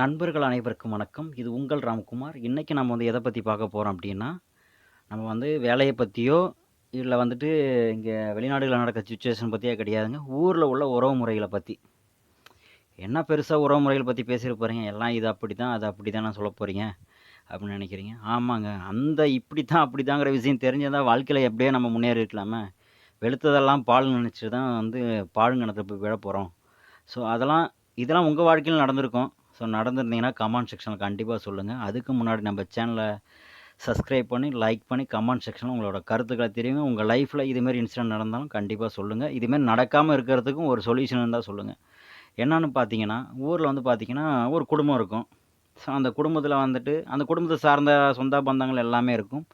நண்பர்கள் அனைவருக்கும் வணக்கம். இது உங்கள் ராம்குமார். இன்றைக்கி நம்ம வந்து எதை பற்றி பார்க்க போகிறோம் அப்படின்னா நம்ம வந்து வேலையை பற்றியோ இல்லை வந்துட்டு இங்கே வெளிநாடுகளில் நடக்கிற சுச்சுவேஷன் பற்றியே கிடையாதுங்க. ஊரில் உள்ள உறவு முறைகளை பற்றி என்ன பெருசாக உறவு முறைகளை பற்றி பேசிற எல்லாம் இது அப்படி தான் அது அப்படித்தானா சொல்ல போகிறீங்க அப்படின்னு நினைக்கிறீங்க ஆமாங்க. அந்த இப்படி தான் அப்படி தாங்கிற விஷயம் தெரிஞ்சிருந்தால் வாழ்க்கையில் எப்படியோ நம்ம முன்னேறியிருக்கலாமே. வெளுத்ததெல்லாம் பால்ன்னு நினச்சிட்டு தான் வந்து பாழுங்கணத்தை போய் விழப்போறோம். ஸோ அதெல்லாம் இதெல்லாம் உங்கள் வாழ்க்கையில நடந்திருக்கும். ஸோ நடந்திருந்தீங்கன்னா கமெண்ட் செக்ஷனில் கண்டிப்பாக சொல்லுங்கள் அதுக்கு முன்னாடி நம்ம சேனலை சப்ஸ்கிரைப் பண்ணி, லைக் பண்ணி, கமெண்ட் செக்ஷனில் உங்களோட கருத்துக்களை தெரியுங்க உங்கள் லைஃப்பில் இதுமாரி இன்சிடென்ட் நடந்தாலும் கண்டிப்பாக சொல்லுங்கள் இதுமாரி நடக்காமல் நடக்காம இருக்கிறதுக்கும் ஒரு சொல்யூஷன் இருந்தால் சொல்லுங்கள் என்னென்னு பார்த்தீங்கன்னா, ஊரில் வந்து பார்த்தீங்கன்னா, ஒரு குடும்பம் இருக்கும். ஸோ அந்த குடும்பத்தில் வந்துட்டு அந்த குடும்பத்தை சார்ந்த சொந்த பந்தங்கள் எல்லாமே இருக்கும்.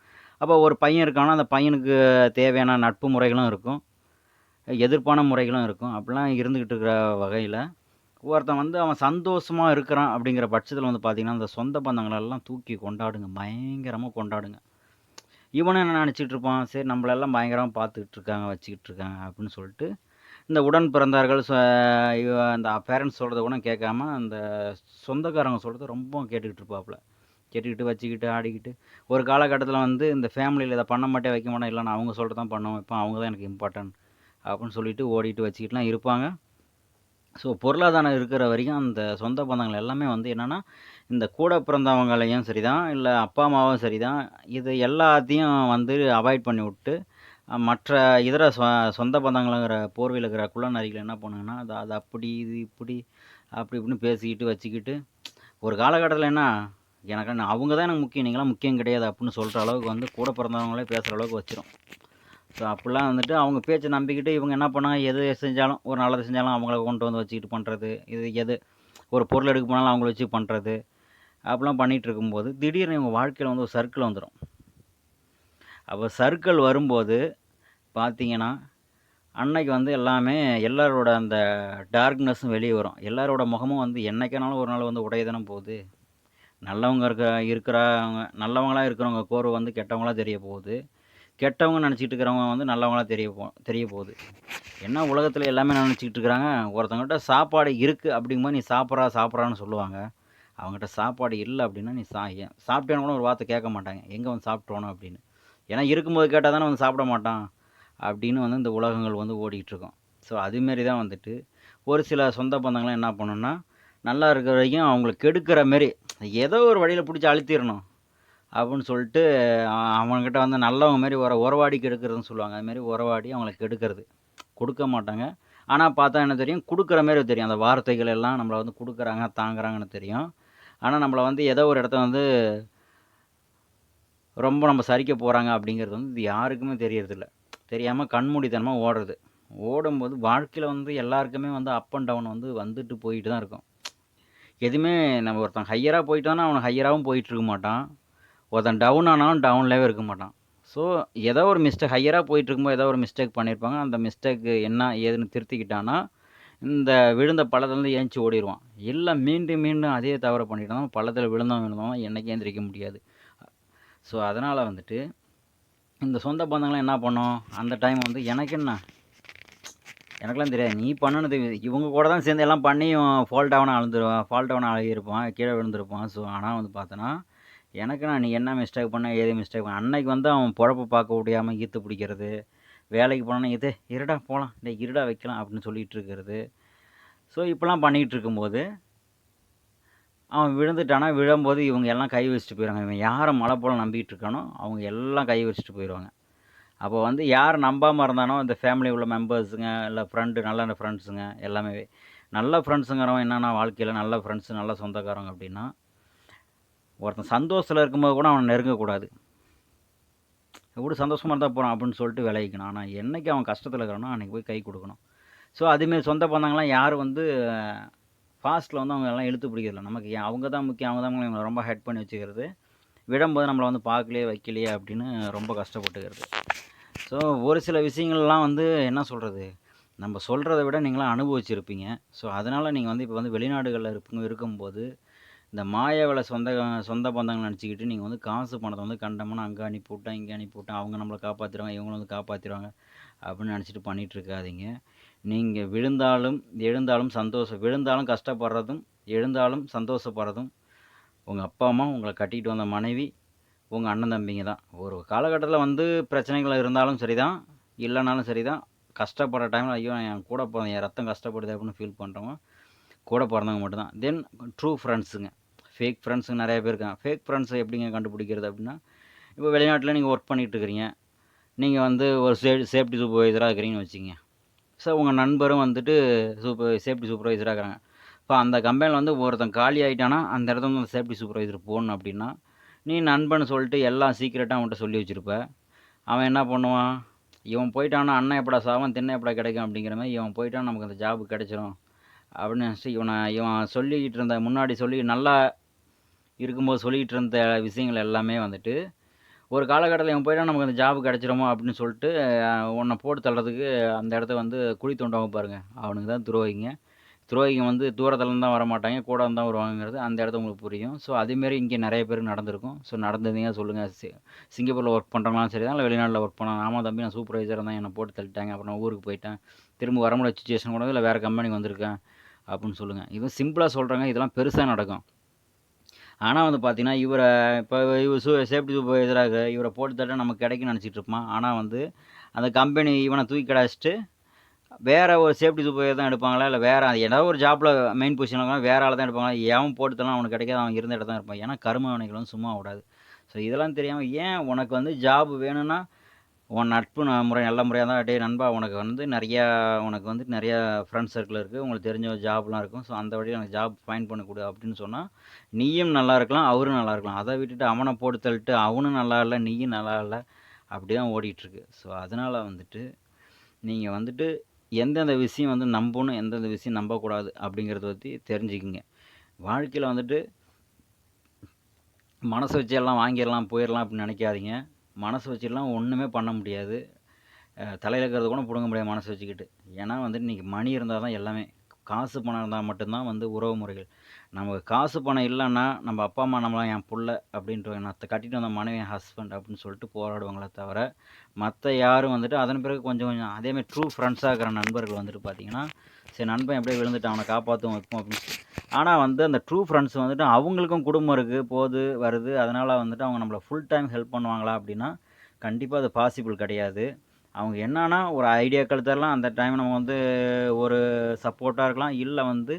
அப்போ ஒரு பையன் இருக்கான்னா, அந்த பையனுக்கு தேவையான நட்பு முறைகளும் இருக்கும். எதிர்ப்பான முறைகளும் இருக்கும். அப்படிலாம் இருந்துக்கிட்டு இருக்கிற வகையில் ஒருத்தன் வந்து அவன் சந்தோஷமா இருக்கிறான் அப்படிங்கிற பட்சத்தில் வந்து பார்த்திங்கன்னா அந்த சொந்த பந்தங்களெல்லாம் தூக்கி கொண்டாடுங்க. பயங்கரமாக கொண்டாடுங்க. இவனும் என்ன நினச்சிட்டு இருப்பான், சரி நம்மளெல்லாம் பயங்கரமாக பார்த்துக்கிட்டு இருக்காங்க, வச்சுக்கிட்டு இருக்காங்க அப்படின்னு சொல்லிட்டு, இந்த உடன் பிறந்தார்கள் இவ அந்த பேரண்ட்ஸ் சொல்கிறத கூட கேட்காம, அந்த சொந்தக்காரங்க சொல்கிறத ரொம்ப கேட்டுக்கிட்டு இருப்பாப்புல. கேட்டுக்கிட்டு, வச்சுக்கிட்டு, ஆடிக்கிட்டு, ஒரு காலகட்டத்தில் வந்து இந்த ஃபேமிலியில் இதை பண்ண மாட்டேன், வைக்க மாட்டேன். இல்லை நான் அவங்க சொல்றத தான் பண்ண வைப்பேன். அவங்க தான் எனக்கு இம்பார்ட்டன்ட் அப்படின்னு சொல்லிட்டு ஓடிட்டு, வச்சுக்கிட்டுலாம் இருப்பாங்க. ஸோ பொருளாதாரம் இருக்கிற வரைக்கும் அந்த சொந்த பந்தங்கள் எல்லாமே வந்து என்னென்னா இந்த கூட பிறந்தவங்களையும் சரி தான் இல்லை அப்பா, அம்மாவும் சரி தான் இது எல்லாத்தையும் வந்து அவாய்ட் பண்ணி விட்டு மற்ற இதர சொ சொந்த பந்தங்கள்ங்கிற போர்வையில் இருக்கிற குள்ளநரிகள் என்ன பண்ணுங்கன்னா, அது அது அப்படி, இது இப்படி, அப்படி இப்படின்னு பேசிக்கிட்டு, வச்சுக்கிட்டு, ஒரு காலகட்டத்தில் என்ன, எனக்கு அவங்க தான் எனக்கு முக்கியம். நீங்களாம் முக்கியம் கிடையாது அப்படின்னு சொல்கிற அளவுக்கு வந்து கூட பிறந்தவங்களே பேசுகிற அளவுக்கு வச்சிடும் ஸோ அப்படிலாம் வந்துட்டு அவங்க பேச்சை நம்பிக்கிட்டு இவங்க என்ன பண்ணாங்க, எது செஞ்சாலும் ஒரு நல்லது செஞ்சாலும் அவங்கள கொண்டு வந்து வச்சுக்கிட்டு பண்ணுறது இது எது ஒரு பொருள் எடுக்க போனாலும் அவங்கள வச்சு பண்ணுறது அப்படிலாம் பண்ணிகிட்டு இருக்கும்போது, திடீர்னு இவங்க வாழ்க்கையில் வந்து ஒரு சர்க்கிள் வந்துடும் அப்போ சர்க்கிள் வரும்போது பார்த்தீங்கன்னா, அன்னைக்கு வந்து எல்லாமே எல்லாரோட அந்த டார்க்னஸும் வெளியே வரும். எல்லாரோட முகமும் வந்து என்றைக்கானாலும் ஒரு நாள் வந்து உடையதான போகுது. நல்லவங்க இருக்க இருக்கிறவங்க நல்லவங்களாக இருக்கிறவங்க கோர்வை வந்து கெட்டவங்களா தெரிய போகுது. கெட்டவங்க நினச்சிக்கிட்டு இருக்கிறவங்க வந்து நல்லவங்களாக தெரிய போ தெரிய போகுது. என்ன உலகத்தில் எல்லாமே நினச்சிக்கிட்டு இருக்கிறாங்க, ஒருத்தவங்ககிட்ட சாப்பாடு இருக்குது அப்படிங்கும்போது, நீ சாப்பிட்றா, சாப்பிட்றான்னு சொல்லுவாங்க. அவங்ககிட்ட சாப்பாடு இல்லை அப்படின்னா, நீ சா சாப்பிட்டேன்னு கூட ஒரு வார்த்தை கேட்க மாட்டாங்க. எங்கே வந்து சாப்பிட்டு அப்படின்னு. ஏன்னா இருக்கும்போது கேட்டால் தானே வந்து சாப்பிட மாட்டான். அப்படின்னு வந்து இந்த உலகங்கள் வந்து ஓடிக்கிட்டுருக்கோம் ஸோ அதுமாரி தான் வந்துட்டு, ஒரு சில சொந்த பந்தங்கள்லாம் என்ன பண்ணணும்னா நல்லா இருக்கிற வரைக்கும் அவங்கள கெடுக்கிற மாரி, ஏதோ ஒரு வழியில் பிடிச்சி அழுத்திடணும் அப்படின்னு சொல்லிட்டு அவங்கக்கிட்ட அவன்கிட்ட வந்து நல்லவங்க மாரி உற உறவாடி கெடுக்கிறதுன்னு சொல்லுவாங்க. அதுமாரி உறவாடி அவங்கள கெடுக்கிறது. கொடுக்க மாட்டாங்க. ஆனால் பார்த்தா என்ன தெரியும், கொடுக்குற மாரி தெரியும். அந்த வார்த்தைகள் எல்லாம் நம்மளை வந்து கொடுக்குறாங்க தாங்குறாங்கன்னு தெரியும். ஆனால் நம்மள வந்து ஏதோ ஒரு இடத்த வந்து ரொம்ப நம்ம சரிக்க போகிறாங்க அப்படிங்கிறது வந்து இது யாருக்குமே தெரியறதில்ல. தெரியாமல் கண்மூடித்தனமாக ஓடுறது. ஓடும்போது வாழ்க்கையில் வந்து எல்லாருக்குமே வந்து அப் அண்ட் டவுன் வந்து வந்துட்டு போயிட்டு தான் இருக்கும். எதுவுமே நம்ம ஒருத்தன் ஹையராக போயிட்டான்னா, அவன் ஹையராகவும் போயிட்டு இருக்க மாட்டான். ஒருத்தன் டவுன் ஆனாலும் டவுன்லேயே இருக்க மாட்டான். ஸோ ஏதோ ஒரு மிஸ்டேக் ஹையராக போயிட்டுருக்கும்போது ஏதோ ஒரு மிஸ்டேக் பண்ணியிருப்பாங்க. அந்த மிஸ்டேக் என்ன ஏதுன்னு திருத்திக்கிட்டான்னா, இந்த விழுந்த பள்ளத்துலேருந்து ஏஞ்சி ஓடிருவான். இல்லை மீண்டும் மீண்டும் அதே தவறு பண்ணிட்டு பள்ளத்தில் விழுந்தோம் விழுந்தவன் விழுந்தவன் என்னைக்கும் எந்திரிக்க முடியாது. ஸோ அதனால் வந்துட்டு, இந்த சொந்த பந்தங்கள்லாம் என்ன பண்ணும், அந்த டைம் வந்து எனக்கு என்ன? எனக்கெல்லாம் தெரியாது. நீ பண்ணுனது இவங்க கூட தான் சேர்ந்து எல்லாம் பண்ணி ஃபால்ட் ஆகணும் அழுந்துருவான் ஃபால்ட் ஆகணும் அழகியிருப்பான் கீழே விழுந்திருப்பான். ஸோ ஆனால் வந்து பார்த்தோன்னா எனக்கு நான் நீ என்ன மிஸ்டேக் பண்ண, ஏது மிஸ்டேக் பண்ண அன்னைக்கு வந்து அவன் பொழப்ப பார்க்க முடியாமல் ஈத்து பிடிக்கிறது. வேலைக்கு போனோன்னா இது இருடா போகலாம் டேய் இருடா வைக்கலாம்" அப்படின்னு சொல்லிகிட்டு இருக்கிறது. ஸோ இப்படிலாம் பண்ணிகிட்டு இருக்கும்போது அவன் விழுந்துட்டான்னா, விழும்போது இவங்க எல்லாம் கை வச்சுட்டு போயிடுவாங்க இவன் யாரை மலை போல் நம்பிக்கிட்டு இருக்கானோ, அவங்க எல்லாம் கை வச்சுட்டு போயிடுவாங்க அப்போ வந்து யார் நம்பாமல் இருந்தானோ, இந்த ஃபேமிலி உள்ள மெம்பர்ஸுங்க, இல்லை ஃப்ரெண்டு நல்ல ஃப்ரெண்ட்ஸுங்க எல்லாமே. நல்ல ஃப்ரெண்ட்ஸுங்கிறவன் என்னென்னா வாழ்க்கையில் நல்ல ஃப்ரெண்ட்ஸு நல்ல சொந்தக்காரங்க அப்படின்னா, ஒருத்தன் சந்தோஷத்தில் இருக்கும்போது கூட அவனை நெருங்கக்கூடாது. எப்படி சந்தோஷமா இருந்தால் போகிறான் அப்படின்னு சொல்லிட்டு விளையிக்கணும் ஆனால் என்னைக்கு அவன் கஷ்டத்தில் இருக்கிறானோ, அன்னைக்கு போய் கை கொடுக்கணும் ஸோ அதுமாரி சொந்த பந்தங்கள்லாம் யாரும் வந்து ஃபாஸ்ட்டில் வந்து அவங்க எல்லாம் இழுத்து பிடிக்கிறதில்ல. நமக்கு அவங்க தான் முக்கியம், அவங்க தான் இவங்களை ரொம்ப ஹெட் பண்ணி வச்சுக்கிறது. விடும்போது நம்மளை வந்து பார்க்கலையே, வைக்கலையே அப்படின்னு ரொம்ப கஷ்டப்பட்டுக்கிறது. ஸோ ஒரு சில விஷயங்கள்லாம் வந்து என்ன சொல்கிறது நம்ம சொல்கிறத விட நீங்களாம் அனுபவிச்சிருப்பீங்க. ஸோ அதனால் நீங்கள் வந்து இப்போ வந்து வெளிநாடுகளில் இருப்பீங்க இருக்கும்போது, இந்த மாயாவல சொந்த சொந்த பந்தங்கள் நினச்சிக்கிட்டு நீங்கள் வந்து காசு பணத்தை வந்து கண்டமான அங்கே அனுப்பிவிட்டேன் இங்கே அனுப்பிவிட்டேன் அவங்க நம்மளை காப்பாற்றிடுவாங்க இவங்களும் வந்து காப்பாற்றிடுவாங்க அப்படின்னு நினச்சிட்டு பண்ணிகிட்ருக்காதீங்க இருக்காதீங்க. விழுந்தாலும், எழுந்தாலும் சந்தோஷம் விழுந்தாலும் கஷ்டப்படுறதும், எழுந்தாலும் சந்தோஷப்படுறதும் உங்கள் அப்பா அம்மா உங்களை கட்டிகிட்டு வந்த மனைவி உங்கள் அண்ணன் தம்பிங்க தான். ஒரு காலகட்டத்தில் வந்து பிரச்சனைகள் இருந்தாலும் சரி தான் இல்லைனாலும் சரி தான் கஷ்டப்படுற டைமில் ஐயோ என் கூட பிறந்த என் ரத்தம் கஷ்டப்படுது அப்படின்னு ஃபீல் பண்ணுறவங்க கூட பிறந்தவங்க மட்டும்தான். தென் ட்ரூ ஃப்ரெண்ட்ஸுங்க ஃபேக் ஃப்ரெண்ட்ஸுங்க நிறைய பேர் இருக்காங்க. ஃபேக் ஃப்ரெண்ட்ஸை எப்படிங்க கண்டுபிடிக்கிறது அப்படின்னா இப்போ வெளிநாட்டில் நீங்கள் ஒர்க் பண்ணிகிட்டு இருக்கிறீங்க. நீங்கள் வந்து ஒரு சே சேஃப்டி சூப்பர்வைசராக இருக்கிறீங்கன்னு வச்சுங்க ஸோ உங்கள் நண்பரும் வந்துட்டு சூப்பர் சேஃப்டி சூப்பர்வைசராக இருக்கிறாங்க. இப்போ அந்த கம்பெனியில் வந்து ஒருத்தன் காலி ஆகிட்டானா அந்த இடத்துல வந்து சேஃப்டி சூப்பர்வைசர் போகணும் அப்படின்னா நீ நண்பன் சொல்லிட்டு எல்லாம் சீக்கிரட்டாக அவன்கிட்ட சொல்லி வச்சுருப்ப. அவன் என்ன பண்ணுவான்? இவன் போயிட்டானா அண்ணன் எப்படா சாவன் தின்ன எப்படா கிடைக்கும் அப்படிங்கிற மாதிரி இவன் போயிட்டான் நமக்கு அந்த ஜாப் கிடைச்சிரும். அப்படின்னு நினச்சிட்டு இவனை இவன் சொல்லிக்கிட்டு இருந்த முன்னாடி சொல்லி நல்லா இருக்கும்போது சொல்லிக்கிட்டு இருந்த விஷயங்கள் எல்லாமே வந்துட்டு ஒரு காலகட்டத்தில் இவன் போயிட்டா நமக்கு அந்த ஜாப் கிடச்சிருமோ அப்படின்னு சொல்லிட்டு உன்னை போட்டு தள்ளுறதுக்கு அந்த இடத்த வந்து குழி தோண்டவங்க பாருங்கள் அவனுக்கு தான் துரோகிங்க. துரோகிங்க வந்து தூரத்துலேருந்து தான் வர மாட்டாங்க கூட தான் வருவாங்கிறது அந்த இடத்த உங்களுக்கு புரியும். ஸோ அதேமாரி இங்கே நிறைய பேருக்கு நடந்திருக்கும். ஸோ நடந்ததுங்க சொல்லுங்கள் சி சிங்கப்பூரில் ஒர்க் பண்ணுறவங்களாம் சரி தான் இல்லை வெளிநாட்டில் ஒர்க் பண்ணலாம். ஆமாம் தம்பி நான் சூப்பர்வைசராக தான் என்னை போட்டு தள்ளிட்டாங்க அப்புறம் நான் ஊருக்கு போயிட்டேன். திரும்ப வர முடியாத சுச்சுவேஷன் கூட இல்லை வேறு கம்பெனிக்கு வந்திருக்கேன் அப்படின்னு சொல்லுங்கள் இது சிம்பிளாக சொல்கிறாங்க இதெல்லாம் பெருசாக நடக்கும். ஆனால் வந்து பார்த்தீங்கன்னா இவரை இப்போ இவர் சூ சேஃப்டி சூப்பர்வைசராக இவரை போட்டு தட்ட நமக்கு கிடைக்கும்னு நினச்சிட்டு இருப்பான் ஆனால் வந்து அந்த கம்பெனி இவனை தூக்கி கிடச்சிட்டு வேறு ஒரு சேஃப்டி சூப்பர்வைசர் தான் எடுப்பாங்களா? இல்லை வேறு ஏதாவது ஒரு ஜாப்பில் மெயின் பொசிஷனில் இருக்காங்க வேற ஆள் தான் எடுப்பாங்களா? எவன் போட்டுத்தலாம் அவனுக்கு கிடைக்காது. அவன் இருந்த இடத்துல தான் இருப்பான். ஏன்னா கரும வினைகளும் சும்மா விடாது. ஸோ இதெல்லாம் தெரியாமல் ஏன் உனக்கு வந்து ஜாப் வேணும்னா உன் நட்பு ந- முறை நல்ல முறையாக தான் டே நண்பா உனக்கு வந்து நிறையா உனக்கு வந்து நிறையா ஃப்ரெண்ட்ஸ் சர்க்கிள் இருக்குது உங்களுக்கு தெரிஞ்ச ஜாப்லாம் இருக்கும். ஸோ அந்த வழியில் எனக்கு ஜாப் ஃபைன் பண்ணி கொடு அப்படின்னு சொன்னால் நீயும் நல்லா இருக்கலாம் அவரும் நல்லா இருக்கலாம். அதை விட்டுட்டு அவனை போட்டு தள்ளிட்டு அவனும் நல்லா இல்லை நீயும் நல்லா இல்லை அப்படி தான் ஓடிட்டுருக்கு. ஸோ அதனால் வந்துட்டு நீங்கள் வந்துட்டு எந்தெந்த விஷயம் வந்து நம்பணும் எந்தெந்த விஷயம் நம்பக்கூடாது அப்படிங்கிறத பற்றி தெரிஞ்சுக்கிங்க. வாழ்க்கையில் வந்துட்டு மனசை வச்சு எல்லாம் வாங்கிடலாம் போயிடலாம் அப்படின்னு நினைக்காதீங்க. மனசு வச்சுலாம் ஒன்றுமே பண்ண முடியாது. தலையில் இருக்கிறத கூட பிடுங்க முடியாது மனசு வச்சுக்கிட்டு. ஏன்னா வந்துட்டு இன்றைக்கி மணி இருந்தால் தான் எல்லாமே. காசு பணம் இருந்தால் மட்டும்தான் வந்து உறவு முறைகள். நமக்கு காசு பணம் இல்லைன்னா நம்ம அப்பா அம்மா நம்மளாம் என் புள்ள அப்படின்ட்டு நான் கட்டிட்டு வந்த மனைவி என் ஹஸ்பண்ட் அப்படின்னு சொல்லிட்டு போராடுவாங்களே தவிர மற்ற யாரும் வந்துட்டு அதன் பிறகு கொஞ்சம் கொஞ்சம் அதேமாதிரி ட்ரூ ஃப்ரெண்ட்ஸாக இருக்கிற நண்பர்கள் வந்துட்டு பார்த்தீங்கன்னா சரி நண்பன் எப்படியே விழுந்துட்டான் அவனை காப்பாற்றும் வைப்போம் அப்படின்னு ஆனால் வந்து அந்த ட்ரூ ஃப்ரெண்ட்ஸ் வந்துட்டு அவங்களுக்கும் குடும்பம் இருக்குது போகுது வருது. அதனால் வந்துட்டு அவங்க நம்மளை ஃபுல் டைம் ஹெல்ப் பண்ணுவாங்களா அப்படின்னா கண்டிப்பாக அது பாசிபிள் கிடையாது. அவங்க என்னன்னா ஒரு ஐடியாக்கள் தரலாம். அந்த டைம் நம்ம வந்து ஒரு சப்போர்ட்டாக இருக்கலாம். இல்லை வந்து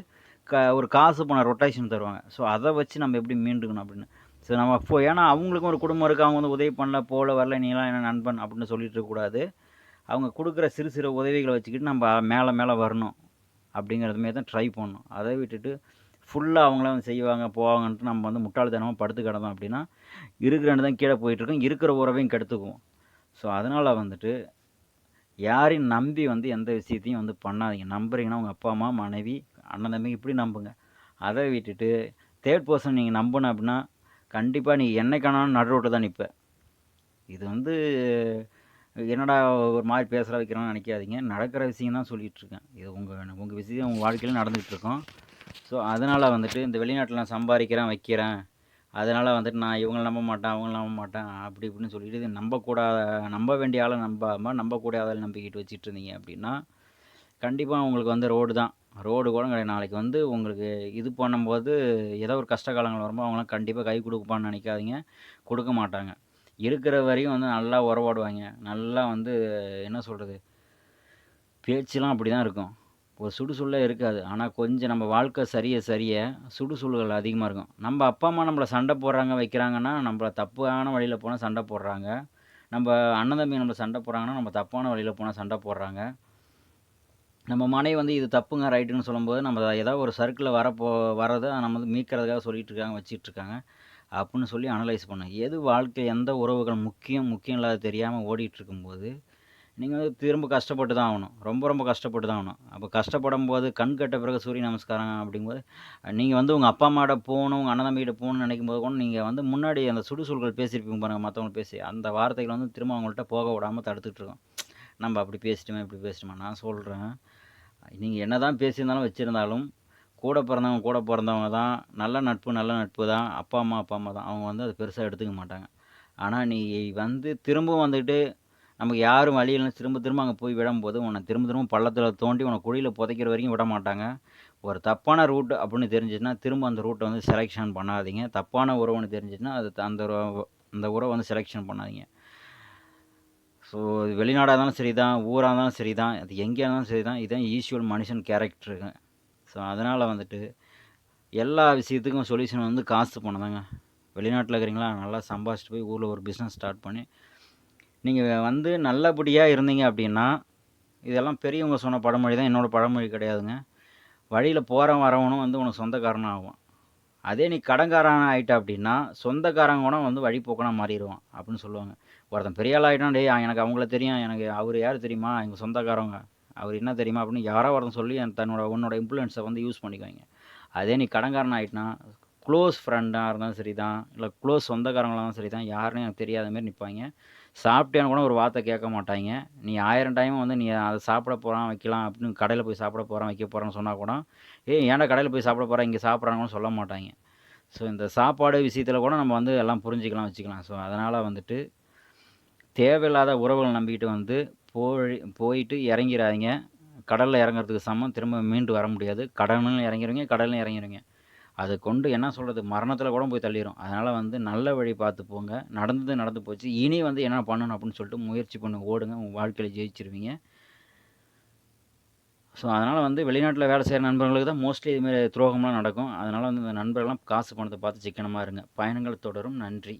க ஒரு காசு போன ரொட்டேஷன் தருவாங்க. ஸோ அதை வச்சு நம்ம எப்படி மீண்டுக்கணும் அப்படின்னு. ஸோ நம்ம இப்போ ஏன்னா அவங்களுக்கும் ஒரு குடும்பம் இருக்குது அவங்க வந்து உதவி பண்ணல போகல வரல நீலாம் என்ன நண்பன் அப்படின்னு சொல்லிட்டு இருக்கக்கூடாது. அவங்க கொடுக்குற சிறு சிறு உதவிகளை வச்சுக்கிட்டு நம்ம மேலே மேலே வரணும். அப்படிங்கிறதுமே தான் ட்ரை பண்ணணும். அதை விட்டுட்டு ஃபுல்லாக அவங்களே வந்து செய்வாங்க போவாங்கன்ட்டு நம்ம வந்து முட்டாள்தனமாக படுத்து கிடந்தோம் அப்படின்னா இருக்கிற ரெண்டு தான் கீழே போயிட்டுருக்கோம் இருக்கிற உறவையும் கெடுத்துக்குவோம். ஸோ அதனால் வந்துட்டு யாரையும் நம்பி வந்து எந்த விஷயத்தையும் வந்து பண்ணாதீங்க. நம்புறீங்கன்னா உங்கள் அப்பா அம்மா மனைவி அண்ணன் தம்பி இப்படி நம்புங்க. அதை விட்டுட்டு தேர்ட் பர்சன் நீங்கள் நம்பணும் அப்படின்னா கண்டிப்பாக நீங்கள் என்னைக்கானாலும் நடு ரோட்டில் தான் நிற்பேன் இது வந்து என்னடா ஒரு மாதிரி பேசுகிற வைக்கிறான்னு நினைக்காதீங்க. நடக்கிற விஷயம் தான் சொல்லிகிட்டு இருக்கேன் இது உங்கள் உங்கள் விஷயம் உங்கள் வாழ்க்கையில் நடந்துகிட்டு இருக்கோம் ஸோ அதனால் வந்துட்டு இந்த வெளிநாட்டில் நான் சம்பாதிக்கிறேன் வைக்கிறேன். அதனால் வந்துட்டு நான் இவங்களை நம்ப மாட்டேன் அவங்கள நம்ப மாட்டேன் அப்படி இப்படின்னு சொல்லிட்டு இது நம்பக்கூடாத நம்ப வேண்டிய ஆளை நம்பாமல் நம்பக்கூடாத ஆளை நம்பிக்கிட்டு வச்சுட்டு இருந்தீங்க அப்படின்னா கண்டிப்பாக உங்களுக்கு வந்து ரோடு தான். ரோடு கூட கிடையாது. நாளைக்கு வந்து உங்களுக்கு இது பண்ணும்போது ஏதோ ஒரு கஷ்ட காலங்கள் வரும்போது அவங்களாம் கண்டிப்பாக கை கொடுப்பான்னு நினைக்காதீங்க. கொடுக்க மாட்டாங்க. இருக்கிற வரையும் வந்து நல்லா உறவாடுவாங்க. நல்லா வந்து என்ன சொல்கிறது பேச்செலாம் அப்படி தான் இருக்கும். ஒரு சுடுசுள்ளே இருக்காது. ஆனால் கொஞ்சம் நம்ம வாழ்க்கை சரிய சரிய சுடுசுள்ளுகள் அதிகமாக இருக்கும். நம்ம அப்பா அம்மா நம்மளை சண்டை போடுறாங்க வைக்கிறாங்கன்னா நம்மள தப்பான வழியில் போனால் சண்டை போடுறாங்க. நம்ம அண்ணன் தம்பி நம்மளை சண்டை போடுறாங்கன்னா நம்ம தப்பான வழியில் போனால் சண்டை போடுறாங்க. நம்ம மனைவி வந்து இது தப்புங்க ரைட்டுன்னு சொல்லும்போது நம்ம ஏதாவது ஒரு சர்க்கிளில் வரப்போ வரதை நம்ம வந்து மீட்கிறதுக்காக சொல்லிகிட்டு இருக்காங்க வச்சிட்டு இருக்காங்க. அப்படின்னு சொல்லி அனலைஸ் பண்ணணும் எது வாழ்க்கையில் எந்த உறவுகள் முக்கியம் முக்கியம் இல்லாத தெரியாமல் ஓடிட்டு இருக்கும்போது நீங்கள் வந்து திரும்ப கஷ்டப்பட்டு தான் ஆகணும். ரொம்ப ரொம்ப கஷ்டப்பட்டு தான் ஆகணும். அப்போ கஷ்டப்படும் போது கண் கட்ட பிறகு சூரிய நமஸ்காரம் அப்படிங்கும்போது நீங்கள் வந்து உங்கள் அப்பா அம்மாவோட போகணும் உங்கள் அண்ணன் தம்பிகிட்ட போகணும்னு நினைக்கும் போது கூட நீங்கள் வந்து முன்னாடி அந்த சுடுசூழல்கள் பேசியிருப்பீங்க பாருங்கள் மற்றவங்க பேசி. அந்த வார்த்தைகள் வந்து திரும்ப அவங்கள்ட்ட போக விடாமல் தடுத்துட்டு இருக்கோம். நம்ம அப்படி பேசிட்டோமே இப்படி பேசிட்டோமா நான் சொல்கிறேன் நீங்கள் என்ன தான் பேசியிருந்தாலும் வச்சுருந்தாலும் கூட பிறந்தவங்க கூட பிறந்தவங்க தான். நல்ல நட்பு நல்ல நட்பு தான். அப்பா அம்மா அப்பா அம்மா தான். அவங்க வந்து அதை பெருசாக எடுத்துக்க மாட்டாங்க. ஆனால் நீ வந்து திரும்பவும் வந்துட்டு நமக்கு யாரும் வழி இல்லைன்னு திரும்ப திரும்ப அங்கே போய் விடும்போது உன்னை திரும்ப திரும்ப பள்ளத்தில் தோண்டி உன்னை குழியில் புதைக்கிற வரைக்கும் விட மாட்டாங்க. ஒரு தப்பான ரூட் அப்படின்னு தெரிஞ்சுச்சுன்னா திரும்ப அந்த ரூட்டை வந்து செலெக்ஷன் பண்ணாதீங்க. தப்பான உறவுன்னு தெரிஞ்சுச்சுன்னா அது அந்த அந்த உறவை வந்து செலெக்ஷன் பண்ணாதீங்க. ஸோ வெளிநாடாக இருந்தாலும் சரி தான் ஊராக இருந்தாலும் சரி தான் அது எங்கேயா இருந்தாலும் சரி தான் இதுதான் ஈஸ்வல் மனுஷன் கேரக்டருங்க ஸோ அதனால் வந்துட்டு எல்லா விஷயத்துக்கும் சொல்யூஷன் வந்து காசு பணம் தாங்க வெளிநாட்டில் இருக்கிறீங்களா நல்லா சம்பாதிச்சிட்டு போய் ஊரில் ஒரு பிஸ்னஸ் ஸ்டார்ட் பண்ணி நீங்கள் வந்து நல்லபடியாக இருந்தீங்க அப்படின்னா இதெல்லாம் பெரியவங்க சொன்ன பழமொழி தான் என்னோடய பழமொழி கிடையாதுங்க. வழியில் போகிறவன் வரவனும் வந்து உனக்கு சொந்தக்காரன் ஆகும் அதே நீ கடன்காரன் ஆகிட்ட அப்படின்னா சொந்தக்காரங்க கூட வந்து வழிபோக்கனாக மாறிடுவான் அப்படின்னு சொல்லுவாங்க. ஒருத்தன் பெரிய ஆள் ஆகிட்டான் டே எனக்கு அவங்கள தெரியும் எனக்கு அவர் யார் தெரியுமா எங்கள் சொந்தக்காரவங்க. அவர் என்ன தெரியுமா அப்படின்னு யாரோ ஒருத்தன் சொல்லி தன்னோட உன்னோட இன்ஃப்ளூயன்ஸை வந்து யூஸ் பண்ணிக்குவாங்க. அதே நீ கடங்காரன் ஆகிட்டனா க்ளோஸ் ஃப்ரெண்டாக இருந்தாலும் சரி தான் இல்லை க்ளோஸ் சொந்தக்காரங்களாக இருந்தாலும் சரி தான் யாருன்னு எனக்கு தெரியாத மாதிரி நிற்பாங்க சாப்பிட்டேன்னு கூட ஒரு வார்த்தை கேட்க மாட்டாங்க. நீ ஆயிரம் டைம் வந்து நீ அதை சாப்பிட போகிறான் வைக்கலாம் அப்படின்னு கடையில் போய் சாப்பிட போகிறான் வைக்க போகிறான்னு சொன்னால் கூட ஏய் ஏன்டா கடையில் போய் சாப்பிட போகிறேன் இங்கே சாப்பிட்றாங்கன்னு சொல்ல மாட்டாங்க. ஸோ இந்த சாப்பாடு விஷயத்தில் கூட நம்ம வந்து எல்லாம் புரிஞ்சுக்கலாம் வச்சுக்கலாம். ஸோ அதனால் வந்துட்டு தேவையில்லாத உறவுகளை நம்பிக்கிட்டு வந்து போய் போயிட்டு இறங்கிடாதீங்க கடலில் இறங்குறதுக்கு சமம். திரும்ப மீண்டு வர முடியாது. கடலும் இறங்கிடுவீங்க கடலும் இறங்கிடுவீங்க அது கொண்டு என்ன சொல்கிறது மரணத்தில் கூட போய் தள்ளிடும் அதனால் வந்து நல்ல வழி பார்த்து போங்க. நடந்தது நடந்து போச்சு. இனி வந்து என்ன பண்ணணும் அப்படின்னு சொல்லிட்டு முயற்சி பண்ணி ஓடுங்க. உங்கள் வாழ்க்கையில் ஜெயிச்சிருவீங்க. ஸோ அதனால் வந்து வெளிநாட்டில் வேலை செய்கிற நண்பர்களுக்கு தான் மோஸ்ட்லி இதுமாரி துரோகம்லாம் நடக்கும். அதனால் வந்து இந்த நண்பர்கள்லாம் காசு பணத்தை பார்த்து சிக்கனமாக இருங்க. பயணங்கள் தொடரும். நன்றி.